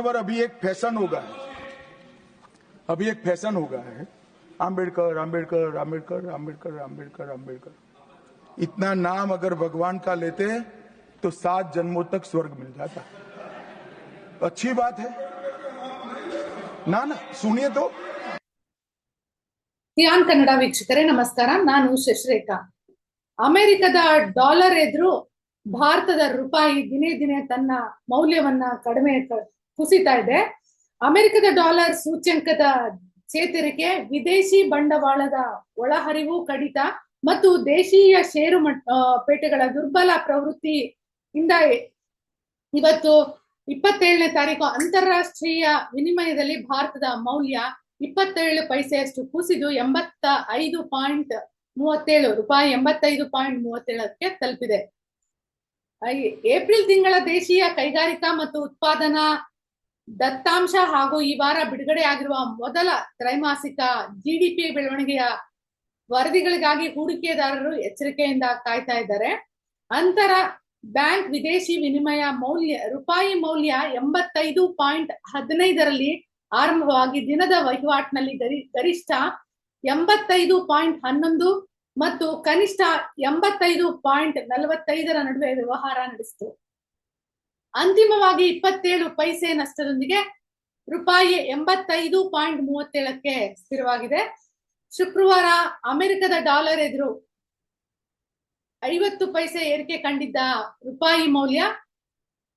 whenever अभी एक fashion हो गया है अभी एक फैशन हो गया है आम्बेडकर आम्बेडकर आम्बेडकर आम्बेडकर आम्बेडकर आम्बेडकर इतना नाम अगर भगवान का लेते हैं तो सात जन्मों तक स्वर्ग मिल जाता है अच्छी बात है ना ना सुनिए तो ಸಿಯಾನ್ ಕನ್ನಡ ವೀಕ್ಷಕರೇ ನಮಸ್ಕಾರ ನಾನು ಶಶಿರೇಖಾ ಅಮೆರಿಕದ ಡಾಲರ್ ಎದುರು ಭಾರತದ ರೂಪಾಯಿ ದಿನೇ ದಿನೇ ತನ್ನ ಮೌಲ್ಯವನ್ನ ಕಡಿಮೆ ಕ- ಕುಸಿತಾ ಇದೆ. ಅಮೆರಿಕದ ಡಾಲರ್ ಸೂಚ್ಯಂಕದ ಚೇತರಿಕೆ, ವಿದೇಶಿ ಬಂಡವಾಳದ ಒಳಹರಿವು ಕಡಿತ ಮತ್ತು ದೇಶೀಯ ಷೇರು ಪೇಟೆಗಳ ದುರ್ಬಲ ಪ್ರವೃತ್ತಿ ಇಂದ ಇವತ್ತು ಇಪ್ಪತ್ತೇಳನೇ ತಾರೀಕು ಅಂತಾರಾಷ್ಟ್ರೀಯ ವಿನಿಮಯದಲ್ಲಿ ಭಾರತದ ಮೌಲ್ಯ ಇಪ್ಪತ್ತೇಳು ಪೈಸೆಯಷ್ಟು ಕುಸಿದು ಎಂಬತ್ತ ಐದು ಪಾಯಿಂಟ್ ಮೂವತ್ತೇಳು, ರೂಪಾಯಿ ಎಂಬತ್ತೈದು ಪಾಯಿಂಟ್ ಮೂವತ್ತೇಳಕ್ಕೆ ತಲುಪಿದೆ. ಏಪ್ರಿಲ್ ತಿಂಗಳ ದೇಶೀಯ ಕೈಗಾರಿಕಾ ಮತ್ತು ಉತ್ಪಾದನಾ ದತ್ತಾಂಶ ಹಾಗೂ ಈ ವಾರ ಬಿಡುಗಡೆ ಆಗಿರುವ ಮೊದಲ ತ್ರೈಮಾಸಿಕ ಜಿಡಿಪಿ ಬೆಳವಣಿಗೆಯ ವರದಿಗಳಿಗಾಗಿ ಹೂಡಿಕೆದಾರರು ಎಚ್ಚರಿಕೆಯಿಂದ ಕಾಯ್ತಾ ಇದ್ದಾರೆ. ಅಂತರ ಬ್ಯಾಂಕ್ ವಿದೇಶಿ ವಿನಿಮಯ ಮೌಲ್ಯ, ರೂಪಾಯಿ ಮೌಲ್ಯ ಎಂಬತ್ತೈದು ಪಾಯಿಂಟ್ ಹದಿನೈದರಲ್ಲಿ ಆರಂಭವಾಗಿ ದಿನದ ವಹಿವಾಟಿನಲ್ಲಿ ಗರಿ, ಗರಿಷ್ಠ ಎಂಬತ್ತೈದು ಪಾಯಿಂಟ್ ಹನ್ನೊಂದು ಮತ್ತು ಕನಿಷ್ಠ ಎಂಬತ್ತೈದು ಪಾಯಿಂಟ್ ನಲವತ್ತೈದರ ನಡುವೆ ವ್ಯವಹಾರ ನಡೆಸಿತು. ಅಂತಿಮವಾಗಿ ಇಪ್ಪತ್ತೇಳು ಪೈಸೆ ನಷ್ಟದೊಂದಿಗೆ ರೂಪಾಯಿ ಎಂಬತ್ತೈದು ಪಾಯಿಂಟ್ ಮೂವತ್ತೇಳಕ್ಕೆ ಸ್ಥಿರವಾಗಿದೆ. ಶುಕ್ರವಾರ ಅಮೆರಿಕದ ಡಾಲರ್ ಎದುರು ಐವತ್ತು ಪೈಸೆ ಏರಿಕೆ ಕಂಡಿದ್ದ ರೂಪಾಯಿ ಮೌಲ್ಯ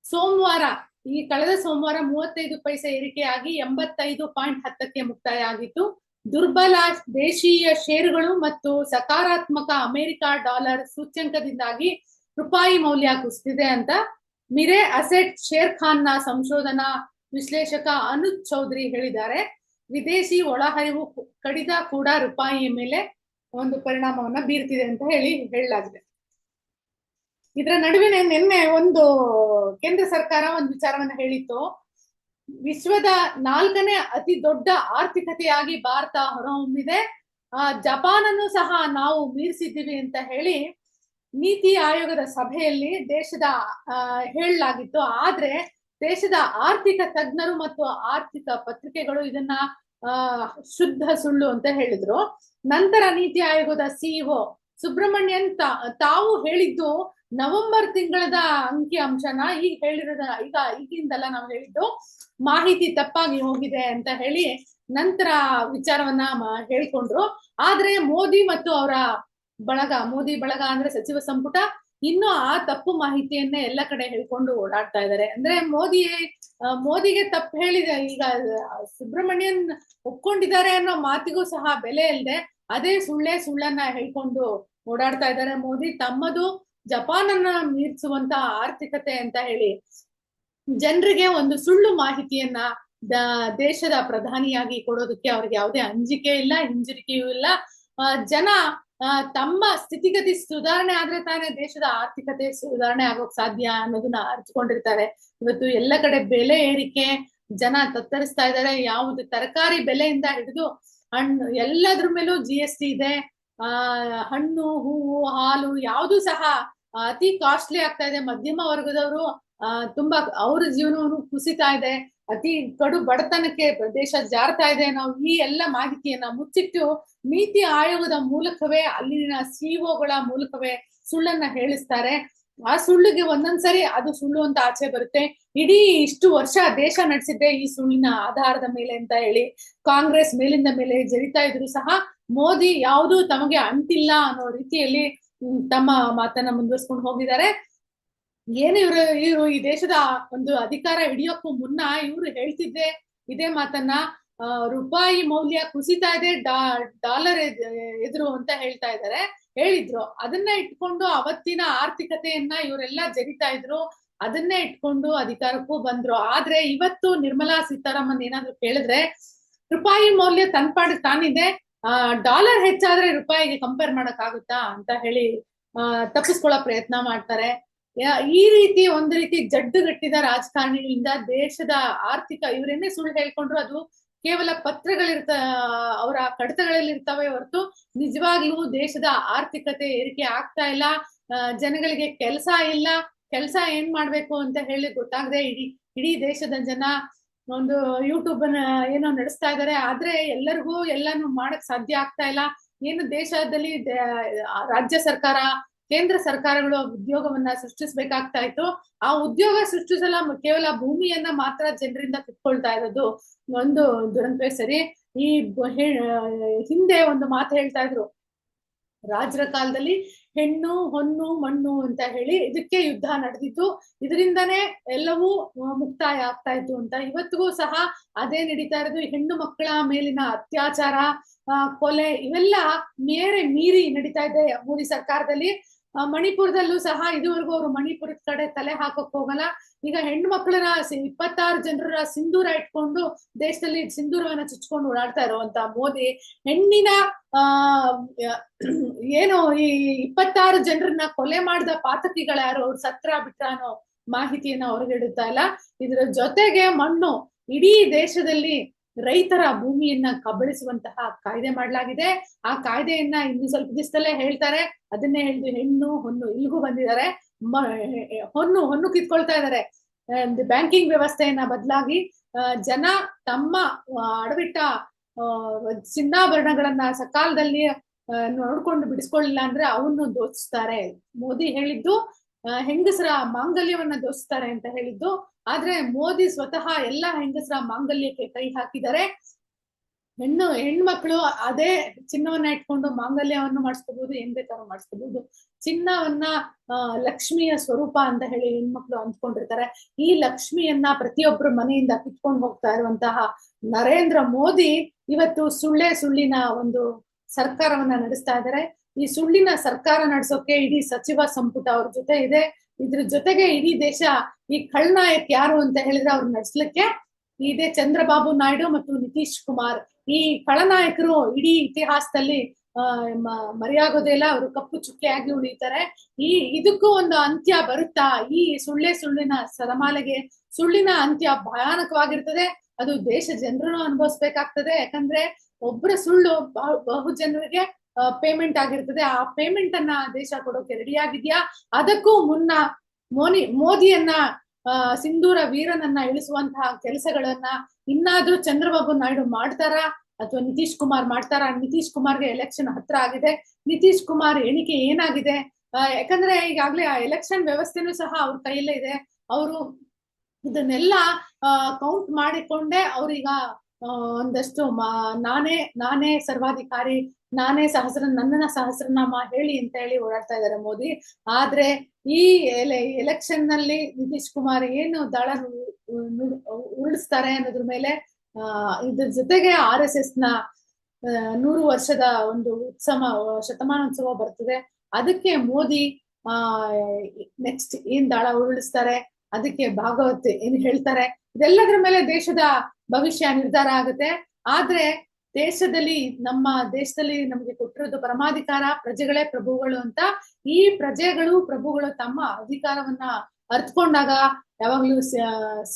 ಸೋಮವಾರ, ಈ ಕಳೆದ ಸೋಮವಾರ ಮೂವತ್ತೈದು ಪೈಸೆ ಏರಿಕೆಯಾಗಿ ಎಂಬತ್ತೈದು ಪಾಯಿಂಟ್ ಹತ್ತಕ್ಕೆ ಮುಕ್ತಾಯ ಆಗಿತ್ತು ದುರ್ಬಲ ದೇಶೀಯ ಷೇರುಗಳು ಮತ್ತು ಸಕಾರಾತ್ಮಕ ಅಮೆರಿಕ ಡಾಲರ್ ಸೂಚ್ಯಂಕದಿಂದಾಗಿ ರೂಪಾಯಿ ಮೌಲ್ಯ ಕುಸಿದಿದೆ ಅಂತ ಮಿರೆ ಅಸೆಟ್ ಶೇರ್ ಖಾನ್ನ ಸಂಶೋಧನಾ ವಿಶ್ಲೇಷಕ ಅನುಜ್ ಚೌಧರಿ ಹೇಳಿದ್ದಾರೆ. ವಿದೇಶಿ ಒಳಹರಿವು ಕಡಿತ ಕೂಡ ರೂಪಾಯಿಯ ಮೇಲೆ ಒಂದು ಪರಿಣಾಮವನ್ನ ಬೀರ್ತಿದೆ ಅಂತ ಹೇಳಿ ಹೇಳಲಾಗಿದೆ. ಇದರ ನಡುವಿನ ನಿನ್ನೆ ಒಂದು ಕೇಂದ್ರ ಸರ್ಕಾರ ಒಂದು ವಿಚಾರವನ್ನ ಹೇಳಿತ್ತು. ವಿಶ್ವದ ನಾಲ್ಕನೇ ಅತಿ ದೊಡ್ಡ ಆರ್ಥಿಕತೆಯಾಗಿ ಭಾರತ ಹೊರಹೊಮ್ಮಿದೆ. ಆ, ಜಪಾನನ್ನು ಸಹ ನಾವು ಮೀರಿಸಿದ್ದೀವಿ ಅಂತ ಹೇಳಿ ನೀತಿ ಆಯೋಗದ ಸಭೆಯಲ್ಲಿ ದೇಶದ ಹೇಳಲಾಗಿತ್ತು. ಆದ್ರೆ ದೇಶದ ಆರ್ಥಿಕ ತಜ್ಞರು ಮತ್ತು ಆರ್ಥಿಕ ಪತ್ರಿಕೆಗಳು ಇದನ್ನ ಶುದ್ಧ ಸುಳ್ಳು ಅಂತ ಹೇಳಿದ್ರು. ನಂತರ ನೀತಿ ಆಯೋಗದ ಸಿಇಒ ಸುಬ್ರಹ್ಮಣ್ಯನ್ ತಾವು ಹೇಳಿದ್ದು ನವೆಂಬರ್ ತಿಂಗಳದ ಅಂಕಿ ಅಂಶನ ಈಗ ಹೇಳಿರೋದ, ಈಗ, ಈಗಿಂದಲ್ಲ ನಾವು ಹೇಳಿದ್ದು ಮಾಹಿತಿ ತಪ್ಪಾಗಿ ಹೋಗಿದೆ ಅಂತ ಹೇಳಿ ನಂತರ ವಿಚಾರವನ್ನ ಹೇಳ್ಕೊಂಡ್ರು. ಆದ್ರೆ ಮೋದಿ ಮತ್ತು ಅವರ ಬಳಗ, ಮೋದಿ ಬಳಗ ಅಂದ್ರೆ ಸಚಿವ ಸಂಪುಟ. ಇನ್ನು ಆ ತಪ್ಪು ಮಾಹಿತಿಯನ್ನೇ ಎಲ್ಲ ಕಡೆ ಹೇಳ್ಕೊಂಡು ಓಡಾಡ್ತಾ ಇದ್ದಾರೆ. ಅಂದ್ರೆ ಮೋದಿ ಮೋದಿಗೆ ತಪ್ಪು ಹೇಳಿದೆ ಈಗ ಸುಬ್ರಹ್ಮಣ್ಯನ್ ಒಪ್ಕೊಂಡಿದ್ದಾರೆ ಅನ್ನೋ ಮಾತಿಗೂ ಸಹ ಬೆಲೆ ಇಲ್ಲದೆ ಅದೇ ಸುಳ್ಳೆ ಸುಳ್ಳನ್ನ ಹೇಳ್ಕೊಂಡು ಓಡಾಡ್ತಾ ಇದ್ದಾರೆ ಮೋದಿ. ತಮ್ಮದು ಜಪಾನನ್ನ ಮೀರಿಸುವಂತ ಆರ್ಥಿಕತೆ ಅಂತ ಹೇಳಿ ಜನರಿಗೆ ಒಂದು ಸುಳ್ಳು ಮಾಹಿತಿಯನ್ನ ದೇಶದ ಪ್ರಧಾನಿಯಾಗಿ ಕೊಡೋದಕ್ಕೆ ಅವ್ರಿಗೆ ಯಾವುದೇ ಅಂಜಿಕೆ ಇಲ್ಲ, ಹಿಂಜರಿಕೆಯೂ ಇಲ್ಲ. ಜನ ತಮ್ಮ ಸ್ಥಿತಿಗತಿ ಸುಧಾರಣೆ ಆದ್ರೆ ತಾನೇ ದೇಶದ ಆರ್ಥಿಕತೆ ಸುಧಾರಣೆ ಆಗೋಕ್ ಸಾಧ್ಯ ಅನ್ನೋದನ್ನ ಅರ್ಚ್ಕೊಂಡಿರ್ತಾರೆ ಇವತ್ತು ಎಲ್ಲ ಕಡೆ ಬೆಲೆ ಏರಿಕೆ, ಜನ ತತ್ತರಿಸ್ತಾ ಇದ್ದಾರೆ ಯಾವುದು ತರಕಾರಿ ಬೆಲೆಯಿಂದ ಹಿಡಿದು ಹಣ್ಣು, ಎಲ್ಲದ್ರ ಮೇಲೂ ಜಿ ಎಸ್ ಟಿ ಇದೆ. ಆ, ಹಣ್ಣು, ಹೂವು, ಹಾಲು ಯಾವುದು ಸಹ ಅತಿ ಕಾಸ್ಟ್ಲಿ ಆಗ್ತಾ ಇದೆ. ಮಧ್ಯಮ ವರ್ಗದವರು, ಆ, ತುಂಬಾ ಅವ್ರ ಜೀವನವನ್ನು ಕುಸಿತಾ ಇದೆ. ಅತಿ ಕಡು ಬಡತನಕ್ಕೆ ದೇಶ ಜಾರ್ತಾ ಇದೆ ನಾವು ಈ ಎಲ್ಲ ಮಾಹಿತಿಯನ್ನ ಮುಚ್ಚಿಟ್ಟು ನೀತಿ ಆಯೋಗದ ಮೂಲಕವೇ ಅಲ್ಲಿನ ಸಿಇಒಗಳ ಮೂಲಕವೇ ಸುಳ್ಳನ್ನ ಹೇಳಿಸ್ತಾರೆ. ಆ ಸುಳ್ಳಿಗೆ ಒಂದೊಂದ್ಸರಿ ಅದು ಸುಳ್ಳು ಅಂತ ಆಚೆ ಬರುತ್ತೆ. ಇಡೀ ಇಷ್ಟು ವರ್ಷ ದೇಶ ನಡೆಸಿದ್ದೆ ಈ ಸುಳ್ಳಿನ ಆಧಾರದ ಮೇಲೆ ಅಂತ ಹೇಳಿ ಕಾಂಗ್ರೆಸ್ ಮೇಲಿಂದ ಮೇಲೆ ಜರಿತಾ ಇದ್ರು ಸಹ ಮೋದಿ ಯಾವುದು ತಮಗೆ ಅಂಟಿಲ್ಲ ಅನ್ನೋ ರೀತಿಯಲ್ಲಿ ತಮ್ಮ ಮಾತನ್ನ ಮುಂದುವರ್ಸ್ಕೊಂಡು ಹೋಗಿದ್ದಾರೆ. ಏನು ಇವರು ಇವರು ಈ ದೇಶದ ಒಂದು ಅಧಿಕಾರ ಹಿಡಿಯೋಕ್ಕೂ ಮುನ್ನ ಇವರು ಹೇಳ್ತಿದ್ದೆ ಇದೇ ಮಾತನ್ನ ರೂಪಾಯಿ ಮೌಲ್ಯ ಕುಸಿತಾ ಇದೆ ಡಾಲರ್ ಎದ್- ಎದುರು ಅಂತ ಹೇಳ್ತಾ ಇದ್ದಾರೆ ಹೇಳಿದ್ರು. ಅದನ್ನ ಇಟ್ಕೊಂಡು ಅವತ್ತಿನ ಆರ್ಥಿಕತೆಯನ್ನ ಇವರೆಲ್ಲ ಜರಿತಾ ಇದ್ರು. ಅದನ್ನೇ ಇಟ್ಕೊಂಡು ಅಧಿಕಾರಕ್ಕೂ ಬಂದ್ರು. ಆದ್ರೆ ಇವತ್ತು ನಿರ್ಮಲಾ ಸೀತಾರಾಮನ್ ಏನಾದ್ರು ಕೇಳಿದ್ರೆ, ರೂಪಾಯಿ ಮೌಲ್ಯ ತನ್ಪಾಡು, ತಾನಿದೆ. ಡಾಲರ್ ಹೆಚ್ಚಾದ್ರೆ ರೂಪಾಯಿಗೆ ಕಂಪೇರ್ ಮಾಡಕ್ ಆಗುತ್ತಾ ಅಂತ ಹೇಳಿ ತಪ್ಪಿಸ್ಕೊಳ್ಳೋ ಪ್ರಯತ್ನ ಮಾಡ್ತಾರೆ. ಈ ರೀತಿ ಒಂದು ರೀತಿ ಜಡ್ಡುಗಟ್ಟಿದ ರಾಜಕಾರಣಿಗಳಿಂದ ದೇಶದ ಆರ್ಥಿಕ, ಇವರೇನೇ ಸುಳ್ಳು ಹೇಳ್ಕೊಂಡ್ರು ಅದು ಕೇವಲ ಪತ್ರಗಳಿರ್ತ, ಅವರ ಕಡತಗಳಲ್ಲಿ ಇರ್ತವೆ ಹೊರತು ನಿಜವಾಗ್ಲೂ ದೇಶದ ಆರ್ಥಿಕತೆ ಏರಿಕೆ ಆಗ್ತಾ ಇಲ್ಲ. ಜನಗಳಿಗೆ ಕೆಲಸ ಇಲ್ಲ. ಕೆಲಸ ಏನ್ ಮಾಡ್ಬೇಕು ಅಂತ ಹೇಳಿ ಗೊತ್ತಾಗದೆ ಇಡೀ ಇಡೀ ದೇಶದ ಜನ ಒಂದು ಯೂಟ್ಯೂಬ್ ಏನೋ ನಡೆಸ್ತಾ ಇದ್ದಾರೆ ಆದ್ರೆ ಎಲ್ಲರಿಗೂ ಎಲ್ಲಾನು ಮಾಡಕ್ ಸಾಧ್ಯ ಆಗ್ತಾ ಇಲ್ಲ. ಏನು ದೇಶದಲ್ಲಿ ರಾಜ್ಯ ಸರ್ಕಾರ ಕೇಂದ್ರ ಸರ್ಕಾರಗಳು ಉದ್ಯೋಗವನ್ನ ಸೃಷ್ಟಿಸ್ಬೇಕಾಗ್ತಾ ಇತ್ತು. ಆ ಉದ್ಯೋಗ ಸೃಷ್ಟಿಸಲ ಕೇವಲ ಭೂಮಿಯನ್ನ ಮಾತ್ರ ಜನರಿಂದ ಕಿತ್ಕೊಳ್ತಾ ಇರೋದು ಒಂದು ದುರಂತವೇ ಸರಿ. ಈ ಹಿಂದೆ ಒಂದು ಮಾತು ಹೇಳ್ತಾ ಇದ್ರು. ರಾಜರ ಕಾಲದಲ್ಲಿ ಹೆಣ್ಣು, ಹೊನ್ನು, ಮಣ್ಣು ಅಂತ ಹೇಳಿ ಇದಕ್ಕೆ ಯುದ್ಧ ನಡೆದಿತ್ತು. ಇದರಿಂದನೇ ಎಲ್ಲವೂ ಮುಕ್ತಾಯ ಆಗ್ತಾ ಇತ್ತು ಅಂತ. ಇವತ್ತಿಗೂ ಸಹ ಅದೇ ನಡೀತಾ ಇರೋದು. ಹೆಣ್ಣು ಮಕ್ಕಳ ಮೇಲಿನ ಅತ್ಯಾಚಾರ ಕೊಲೆ ಇವೆಲ್ಲ ಮೇರೆ ಮೀರಿ ನಡೀತಾ ಇದೆ. ಮೋದಿ ಸರ್ಕಾರದಲ್ಲಿ ಮಣಿಪುರದಲ್ಲೂ ಸಹ ಇದುವರೆಗೂ ಅವರು ಮಣಿಪುರದ ಕಡೆ ತಲೆ ಹಾಕಕ್ ಹೋಗಲ್ಲ. ಈಗ ಹೆಣ್ಣು ಮಕ್ಕಳನ್ನ ಇಪ್ಪತ್ತಾರು ಜನರ ಸಿಂಧೂರ ಇಟ್ಕೊಂಡು ದೇಶದಲ್ಲಿ ಸಿಂಧೂರವನ್ನ ಚುಚ್ಕೊಂಡು ಓಡಾಡ್ತಾ ಇರುವಂತ ಮೋದಿ, ಹೆಣ್ಣಿನ, ಆ ಏನು ಈ ಇಪ್ಪತ್ತಾರು ಜನರನ್ನ ಕೊಲೆ ಮಾಡಿದ ಪಾತಕಿಗಳು ಯಾರು? ಅವ್ರು ಸತ್ರ ಬಿಟ್ರ ಅನ್ನೋ ಮಾಹಿತಿಯನ್ನ ಹೊರಗಿಡುತ್ತಾ ಇಲ್ಲ. ಇದರ ಜೊತೆಗೆ ಮಣ್ಣು, ಇಡೀ ದೇಶದಲ್ಲಿ ರೈತರ ಭೂಮಿಯನ್ನ ಕಬಳಿಸುವಂತಹ ಕಾಯ್ದೆ ಮಾಡಲಾಗಿದೆ. ಆ ಕಾಯ್ದೆಯನ್ನ ಇನ್ನು ಸ್ವಲ್ಪ ದಿವಸದಲ್ಲೇ ಹೇಳ್ತಾರೆ. ಅದನ್ನೇ ಹೇಳಿದ್ರು ಹೆಣ್ಣು ಹೊನ್ನು ಇಲ್ಲಿಗೂ ಬಂದಿದ್ದಾರೆ. ಹೊನ್ನು ಹೊನ್ನು ಕಿತ್ಕೊಳ್ತಾ ಇದ್ದಾರೆ. ಬ್ಯಾಂಕಿಂಗ್ ವ್ಯವಸ್ಥೆಯನ್ನ ಬದಲಾಗಿ ಜನ ತಮ್ಮ ಅಡವಿಟ್ಟ ಚಿನ್ನಾಭರಣಗಳನ್ನ ಸಕಾಲದಲ್ಲಿ ನೋಡ್ಕೊಂಡು ಬಿಡಿಸ್ಕೊಳ್ಳಿಲ್ಲ ಅಂದ್ರೆ ಅವನ್ನು ದೋಚಿಸ್ತಾರೆ. ಮೋದಿ ಹೇಳಿದ್ದು ಹೆಂಗಸರ ಮಾಂಗಲ್ಯವನ್ನ ದೋಸ್ತಾರೆ ಅಂತ ಹೇಳಿದ್ದು. ಆದ್ರೆ ಮೋದಿ ಸ್ವತಃ ಎಲ್ಲಾ ಹೆಂಗಸರ ಮಾಂಗಲ್ಯಕ್ಕೆ ಕೈ ಹಾಕಿದ್ದಾರೆ. ಹೆಣ್ಣು, ಹೆಣ್ಮಕ್ಳು ಅದೇ ಚಿನ್ನವನ್ನ ಇಟ್ಕೊಂಡು ಮಾಂಗಲ್ಯವನ್ನು ಮಾಡಿಸ್ಕೋಬಹುದು ಏನ್ ಬೇಕಾದ್ರೂ ಮಾಡಿಸ್ಕೋಬಹುದು ಚಿನ್ನವನ್ನ ಲಕ್ಷ್ಮಿಯ ಸ್ವರೂಪ ಅಂತ ಹೇಳಿ ಹೆಣ್ಮಕ್ಳು ಅಂದ್ಕೊಂಡಿರ್ತಾರೆ. ಈ ಲಕ್ಷ್ಮಿಯನ್ನ ಪ್ರತಿಯೊಬ್ಬರ ಮನೆಯಿಂದ ಕಿತ್ಕೊಂಡು ಹೋಗ್ತಾ ಇರುವಂತಹ ನರೇಂದ್ರ ಮೋದಿ ಇವತ್ತು ಸುಳ್ಳೆ ಸುಳ್ಳಿನ ಒಂದು ಸರ್ಕಾರವನ್ನ ನಡೆಸ್ತಾ ಇದ್ದಾರೆ. ಈ ಸುಳ್ಳಿನ ಸರ್ಕಾರ ನಡೆಸೋಕೆ ಇಡೀ ಸಚಿವ ಸಂಪುಟ ಅವ್ರ ಜೊತೆ ಇದೆ. ಇದ್ರ ಜೊತೆಗೆ ಇಡೀ ದೇಶ ಈ ಖಳ್ನಾಯಕ್ ಯಾರು ಅಂತ ಹೇಳಿದ್ರೆ ಅವ್ರು ನಡೆಸ್ಲಿಕ್ಕೆ ಇದೆ ಚಂದ್ರಬಾಬು ನಾಯ್ಡು ಮತ್ತು ನಿತೀಶ್ ಕುಮಾರ್. ಈ ಖಳನಾಯಕರು ಇಡೀ ಇತಿಹಾಸದಲ್ಲಿ ಮರೆಯಾಗೋದೇ ಇಲ್ಲ. ಅವರು ಕಪ್ಪು ಚುಕ್ಕೆಯಾಗಿ ಉಳಿತಾರೆ. ಈ, ಇದಕ್ಕೂ ಒಂದು ಅಂತ್ಯ ಬರುತ್ತಾ? ಈ ಸುಳ್ಳೆ ಸುಳ್ಳಿನ ಸರಮಾಲೆಗೆ ಸುಳ್ಳಿನ ಅಂತ್ಯ ಭಯಾನಕವಾಗಿರ್ತದೆ. ಅದು ದೇಶ ಜನರನ್ನು ಅನುಭವಿಸ್ಬೇಕಾಗ್ತದೆ. ಯಾಕಂದ್ರೆ ಒಬ್ಬರ ಸುಳ್ಳು ಬಹು ಜನರಿಗೆ ಪೇಮೆಂಟ್ ಆಗಿರ್ತದೆ. ಆ ಪೇಮೆಂಟ್ ಅನ್ನ ದೇಶ ಕೊಡೋಕೆ ರೆಡಿ ಆಗಿದ್ಯಾ? ಅದಕ್ಕೂ ಮುನ್ನ ಮೋನಿ, ಮೋದಿಯನ್ನ ಸಿಂಧೂರ ವೀರನನ್ನ ಇಳಿಸುವಂತಹ ಕೆಲಸಗಳನ್ನ ಇನ್ನಾದ್ರೂ ಚಂದ್ರಬಾಬು ನಾಯ್ಡು ಮಾಡ್ತಾರಾ? ಅಥವಾ ನಿತೀಶ್ ಕುಮಾರ್ ಮಾಡ್ತಾರಾ? ನಿತೀಶ್ ಕುಮಾರ್ಗೆ ಎಲೆಕ್ಷನ್ ಹತ್ರ ಆಗಿದೆ. ನಿತೀಶ್ ಕುಮಾರ್ ಎಣಿಕೆ ಏನಾಗಿದೆ? ಯಾಕಂದ್ರೆ ಈಗಾಗ್ಲೇ ಆ ಎಲೆಕ್ಷನ್ ವ್ಯವಸ್ಥೆನೂ ಸಹ ಅವ್ರ ಕೈಯಲ್ಲೇ ಇದೆ. ಅವರು ಇದನ್ನೆಲ್ಲ ಕೌಂಟ್ ಮಾಡಿಕೊಂಡೇ ಅವ್ರೀಗ ಒಂದಷ್ಟು ನಾನೇ ನಾನೇ ಸರ್ವಾಧಿಕಾರಿ ನಾನೇ ಸಹಸ್ರ, ನನ್ನನ್ನ ಸಹಸ್ರನಾಮ ಹೇಳಿ ಅಂತ ಹೇಳಿ ಓಡಾಡ್ತಾ ಇದ್ದಾರೆ ಮೋದಿ. ಆದ್ರೆ ಈ ಎಲೆಕ್ಷನ್ನಲ್ಲಿ ನಿತೀಶ್ ಕುಮಾರ್ ಏನು ದಳ ಉರುಳಿಸ್ತಾರೆ ಅನ್ನೋದ್ರ ಮೇಲೆ, ಆ, ಇದ್ರ ಜೊತೆಗೆ ಆರ್ ಎಸ್ ಎಸ್ನ ನೂರು ವರ್ಷದ ಒಂದು ಉತ್ಸವ, ಶತಮಾನೋತ್ಸವ ಬರ್ತದೆ. ಅದಕ್ಕೆ ಮೋದಿ, ಆ, ನೆಕ್ಸ್ಟ್ ಏನ್ ದಾಳ ಉರುಳಿಸ್ತಾರೆ, ಅದಕ್ಕೆ ಭಾಗವತ್ ಏನ್ ಹೇಳ್ತಾರೆ, ಇದೆಲ್ಲದ್ರ ಮೇಲೆ ದೇಶದ ಭವಿಷ್ಯ ನಿರ್ಧಾರ ಆಗುತ್ತೆ. ಆದ್ರೆ ದೇಶದಲ್ಲಿ, ನಮ್ಮ ದೇಶದಲ್ಲಿ ನಮಗೆ ಕೊಟ್ಟಿರೋದು ಪರಮಾಧಿಕಾರ, ಪ್ರಜೆಗಳೇ ಪ್ರಭುಗಳು ಅಂತ ಈ ಪ್ರಜೆಗಳು, ಪ್ರಭುಗಳು ತಮ್ಮ ಅಧಿಕಾರವನ್ನ ಅರ್ತ್ಕೊಂಡಾಗ ಯಾವಾಗ್ಲೂ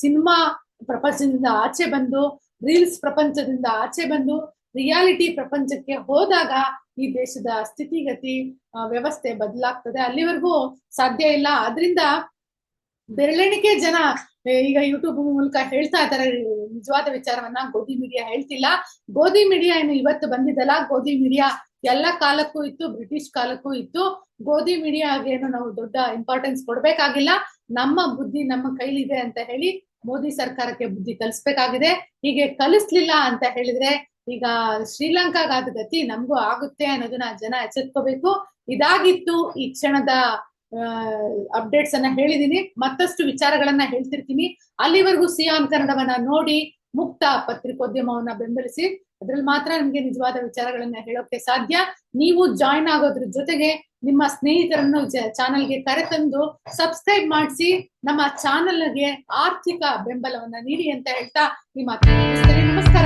ಸಿನಿಮಾ ಪ್ರಪಂಚದಿಂದ ಆಚೆ ಬಂದು, ರೀಲ್ಸ್ ಪ್ರಪಂಚದಿಂದ ಆಚೆ ಬಂದು, ರಿಯಾಲಿಟಿ ಪ್ರಪಂಚಕ್ಕೆ ಹೋದಾಗ ಈ ದೇಶದ ಸ್ಥಿತಿಗತಿ ವ್ಯವಸ್ಥೆ ಬದಲಾಗ್ತದೆ. ಅಲ್ಲಿವರೆಗೂ ಸಾಧ್ಯ ಇಲ್ಲ. ಆದ್ರಿಂದ ಬೆರಳೆಣಿಕೆ ಜನ ಈಗ ಯೂಟ್ಯೂಬ್ ಮೂಲಕ ಹೇಳ್ತಾ ಇದ್ದಾರೆ, ನಿಜವಾದ ವಿಚಾರವನ್ನ ಗೋಧಿ ಮೀಡಿಯಾ ಹೇಳ್ತಿಲ್ಲ. ಗೋಧಿ ಮೀಡಿಯಾ ಏನು ಇವತ್ತು ಬಂದಿದ್ದಲ್ಲ. ಗೋಧಿ ಮೀಡಿಯಾ ಎಲ್ಲ ಕಾಲಕ್ಕೂ ಇತ್ತು, ಬ್ರಿಟಿಷ್ ಕಾಲಕ್ಕೂ ಇತ್ತು. ಗೋಧಿ ಮೀಡಿಯಾಗೇನು ನಾವು ದೊಡ್ಡ ಇಂಪಾರ್ಟೆನ್ಸ್ ಕೊಡ್ಬೇಕಾಗಿಲ್ಲ. ನಮ್ಮ ಬುದ್ಧಿ ನಮ್ಮ ಕೈಲಿದೆ ಅಂತ ಹೇಳಿ ಮೋದಿ ಸರ್ಕಾರಕ್ಕೆ ಬುದ್ಧಿ ಕಲಿಸ್ಬೇಕಾಗಿದೆ. ಹೀಗೆ ಕಲಿಸ್ಲಿಲ್ಲ ಅಂತ ಹೇಳಿದ್ರೆ ಈಗ ಶ್ರೀಲಂಕಾಗಾದ ಗತಿ ನಮಗೂ ಆಗುತ್ತೆ ಅನ್ನೋದನ್ನ ಜನ ಎಚ್ಚೆತ್ಕೋಬೇಕು. ಇದಾಗಿತ್ತು ಈ ಕ್ಷಣದ ಅಪ್ಡೇಟ್ಸ್ ಅನ್ನ ಹೇಳಿದೀನಿ, ಮತ್ತಷ್ಟು ವಿಚಾರಗಳನ್ನ ಹೇಳ್ತಿರ್ತೀನಿ. ಅಲ್ಲಿವರೆಗೂ ಸಿಯಾನ್ ಕನ್ನಡವನ್ನ ನೋಡಿ ಮುಕ್ತ ಪತ್ರಿಕೋದ್ಯಮವನ್ನ ಬೆಂಬಲಿಸಿ, ಅದ್ರಲ್ಲಿ ಮಾತ್ರ ನಿಮ್ಗೆ ನಿಜವಾದ ವಿಚಾರಗಳನ್ನ ಹೇಳೋಕೆ ಸಾಧ್ಯ. ನೀವು ಜಾಯಿನ್ ಆಗೋದ್ರ ಜೊತೆಗೆ ನಿಮ್ಮ ಸ್ನೇಹಿತರನ್ನು ಚಾನೆಲ್ಗೆ ಕರೆತಂದು ಸಬ್ಸ್ಕ್ರೈಬ್ ಮಾಡಿಸಿ, ನಮ್ಮ ಚಾನೆಲ್ಗೆ ಆರ್ಥಿಕ ಬೆಂಬಲವನ್ನ ನೀಡಿ ಅಂತ ಹೇಳ್ತಾ ನಿಮ್ಮ ನಮಸ್ಕಾರ.